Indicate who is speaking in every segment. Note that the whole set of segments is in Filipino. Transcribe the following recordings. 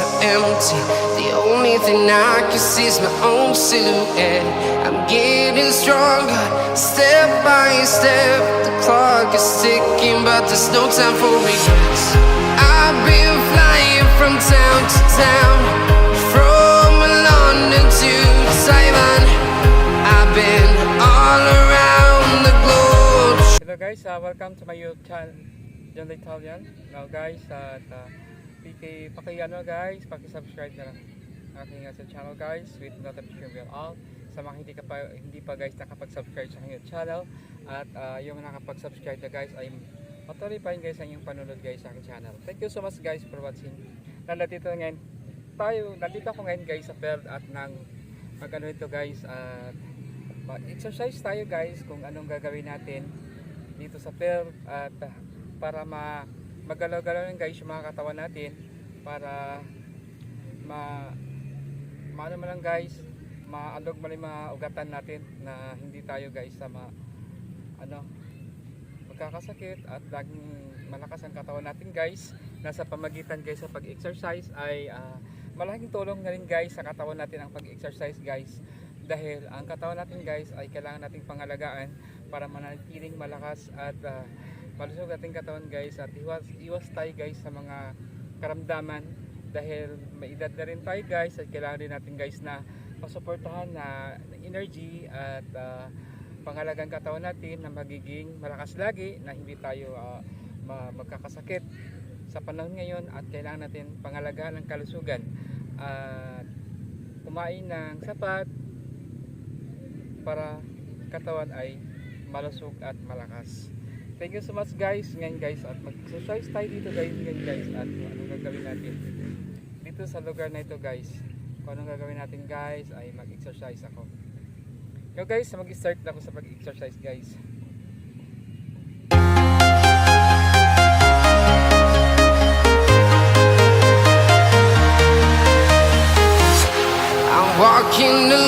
Speaker 1: are empty. The only thing I can see is my own silhouette. I'm getting stronger, step by step. The clock is ticking, but there's no time for regrets. I've been flying from town to town, from London to Taiwan. I've been all around the globe.
Speaker 2: Hello guys, uh, welcome to my YouTube channel, John Italian. Now guys, at uh, paki, paki ano guys, paki-subscribe na lang aking uh, sa channel guys with notification bell all. Sa mga hindi, ka pa, hindi pa guys nakapag-subscribe sa aking channel at uh, yung nakapag-subscribe na guys ay patuloy pa rin guys ang inyong panunod guys sa aking channel. Thank you so much guys for watching. Nandito ngayon tayo, nandito ako ngayon guys sa field at nang mag ito guys at mag-exercise tayo guys kung anong gagawin natin dito sa field at uh, para ma magalaw-galaw lang guys yung mga katawan natin para ma maano man lang guys maalog man yung mga ugatan natin na hindi tayo guys sa ma ano magkakasakit at laging malakas ang katawan natin guys. Nasa pamagitan guys sa pag-exercise ay ah, malaking tulong na rin guys sa katawan natin ang pag-exercise guys. Dahil ang katawan natin guys ay kailangan nating pangalagaan para manatiling malakas at uh, malusog ating katawan guys at iwas, iwas tayo guys sa mga karamdaman dahil may edad na rin tayo guys at kailangan din natin guys na masuportahan na energy at uh, pangalagang katawan natin na magiging malakas lagi na hindi tayo uh, ma- magkakasakit sa panahon ngayon at kailangan natin pangalagaan ng kalusugan at kumain ng sapat para katawan ay malusog at malakas. Thank you so much guys. Ngayon guys at mag-exercise tayo dito guys. Ngayon guys at anong gagawin natin dito sa lugar na ito guys. Kung anong gagawin natin guys ay mag-exercise ako. Yo guys, mag-start na ako sa pag-exercise guys.
Speaker 1: I'm walking alone,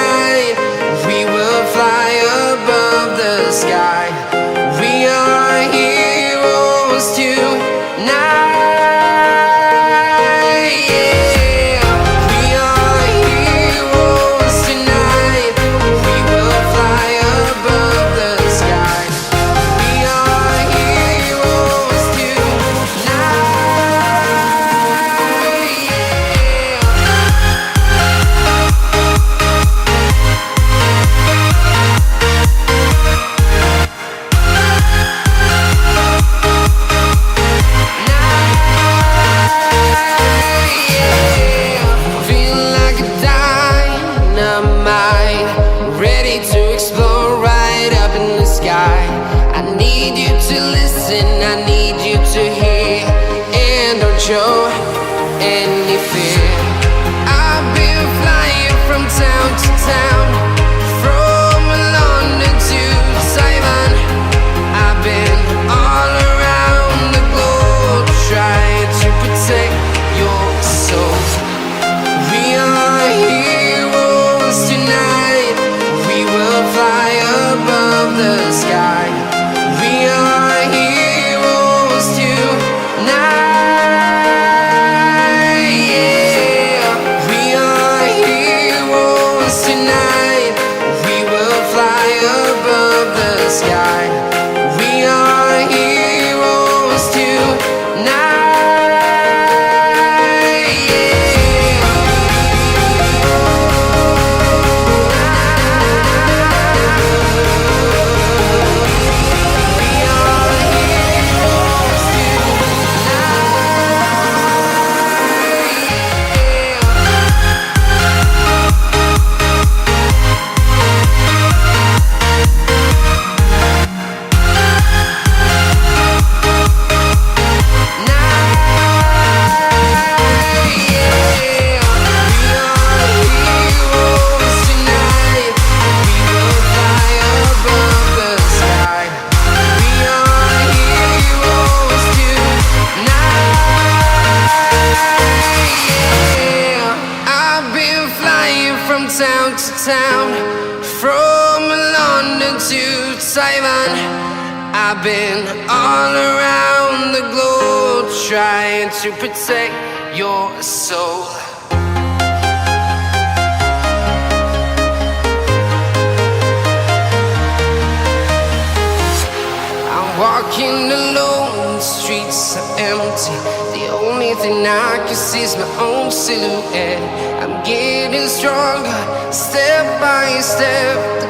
Speaker 1: night. To Taiwan. I've been all around the globe trying to protect your soul. I'm walking alone, the streets are empty. The only thing I can see is my own silhouette. I'm getting stronger, step by step.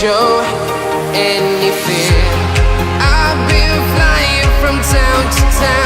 Speaker 1: show any fear. I've been flying from town to town.